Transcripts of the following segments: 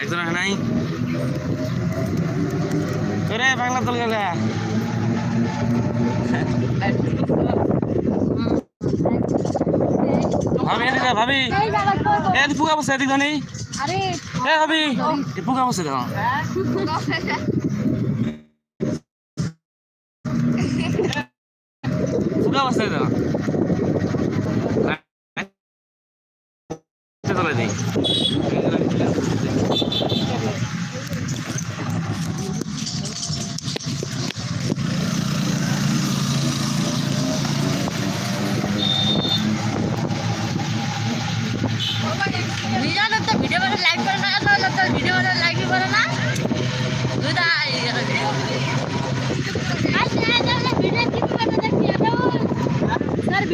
একজন নাই? তোরে বাংলা দল গেলে। ভাবি এদিকে ভাবি। এ ফুকা বসে এদিকে আরে। এ ভাবি। ফুকা বসে দাও দিই নিজে তো ভিডিও বানাতে লাইক করে না তাহলে তো ভিডিও বানাতে লাইক করে না দুটা আচ্ছা তাহলে ভিডিও কি করে দেখছি এটা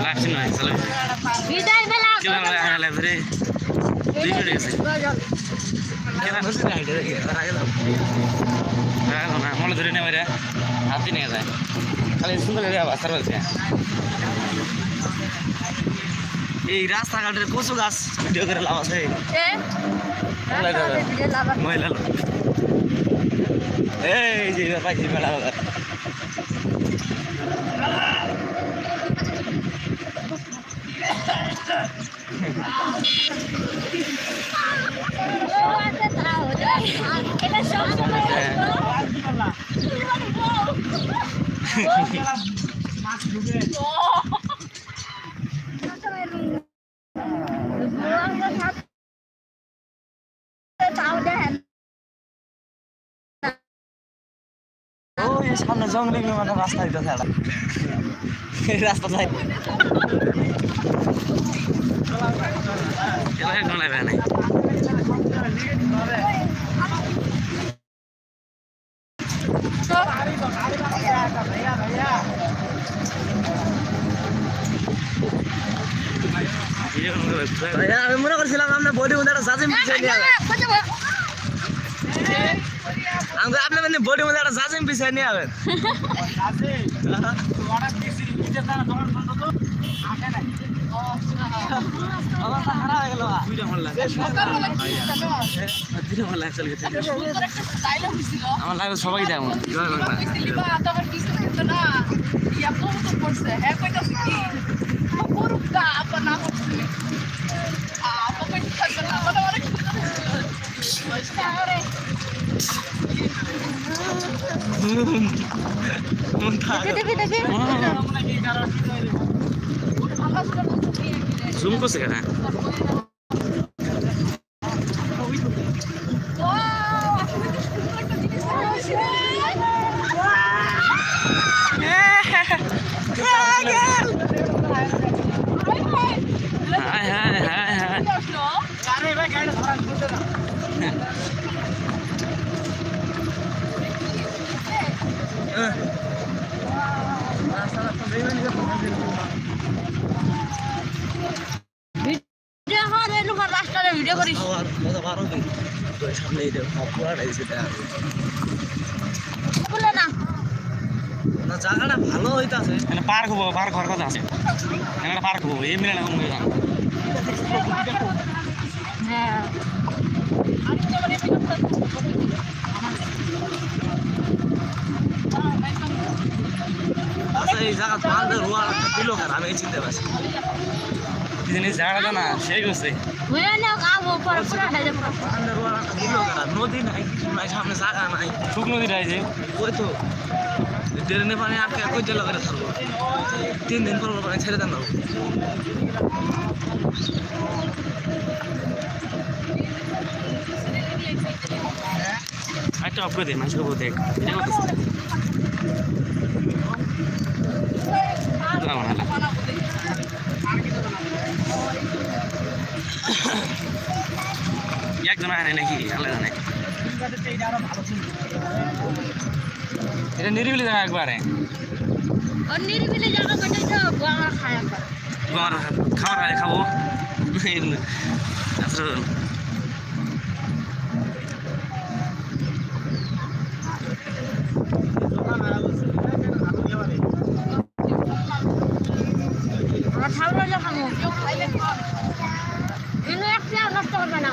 লাস্ট নয় চলো বিদায় বেলা কেন লাগালে এই রাস্তাঘাটের কচু গাছ ভিডিও করে লাভ আছে এ ভিডিও লাগার মহিলা লোক এই যে পাইছি মেলা বাজার এটা ওই সামনে জঙ্গলি বিমানের রাস্তা একটা এই রাস্তা যাই আমি মনে করছিলাম আপনার বডি একটা সাজিম পিছিয়ে নিয়ে যাবে আমি আপনার মানে বডি মধ্যে একটা সাজিম পিছিয়ে নিয়ে হয়ে। গেছে আমার লাগে সবাই দেয় আমার জয় বাংলা দেখি দেখি জুম করছে কেন হায় হায় হায় হায় ভিডিও করিস। সামনে না। না জায়গাটা ভালো হইতাছে এখানে পার্ক হব পার্ক হওয়ার কথা আছে। এখানে পার্ক হব এই মিলে না হ্যাঁ। আচ্ছা এই জায়গা বান্ধে রোয়া দিল কেন আমি চিনতে পারছি। কি জিনিস জায়গাটা না সেই করছে। নদী নাই কিছু নাই সামনে জায়গা নাই। শুকনো দিটা আছে ওই তো। ট্রেনে পানি আটকে কই জেলা করে থাকব তিন দিন পর পানি ছেড়ে দেন না। একটা অফ করে দে মানুষকে বলতে এটা করতেছে না মনে হয় একজন আনে নাকি আলাদা নাই এটা নিরিবিলি জায়গা একবারে। নিরিবিলি জায়গা তো খাব আচ্ছা আমরা ঠাকুর যা খাব কিন্তু একটা নষ্ট করবে না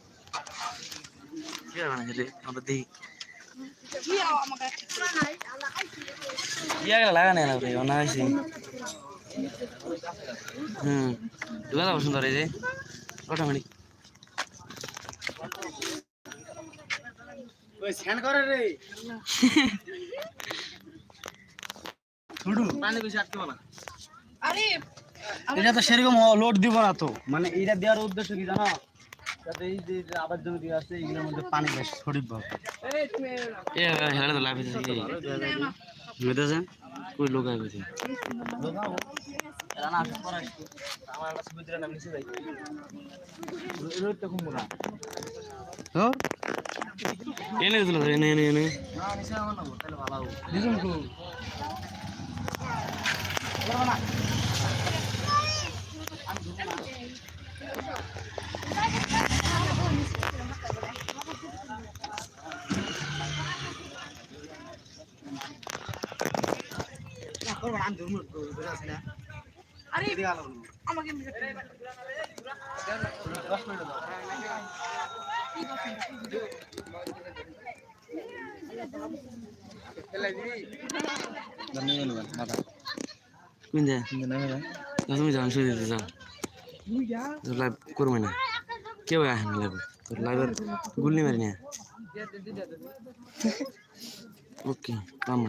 হেলে আমরা দেখি গেলা লাগা নেই না যাব সুন্দর এই যে অটোমেটিক এটা তো সেরকম লোড দিব না তো। মানে এইটা দেওয়ার উদ্দেশ্য কি জানো? যাতে এই যে আবাদ জমি আছে এইগুলোর মধ্যে পানি বেশ ভাবে এ হেলে তো লাভ হইছে মেতেছে? কই লোক আই গেছে রানা আসে পরে আসবে আমার একটা ছবি দিলে নাম নিচে যাই। রোদ তো ঘুমবো না তো এনে দিল এনে এনে এনে। না নিচে আমার না তাহলে ভালো হবে। কো আছে না তুমি যাও শুয়ে দিতে যাও লাইভ করবে না কেউ আসে না লাইভ লাইভের গুল্লি মারি না ওকে কাম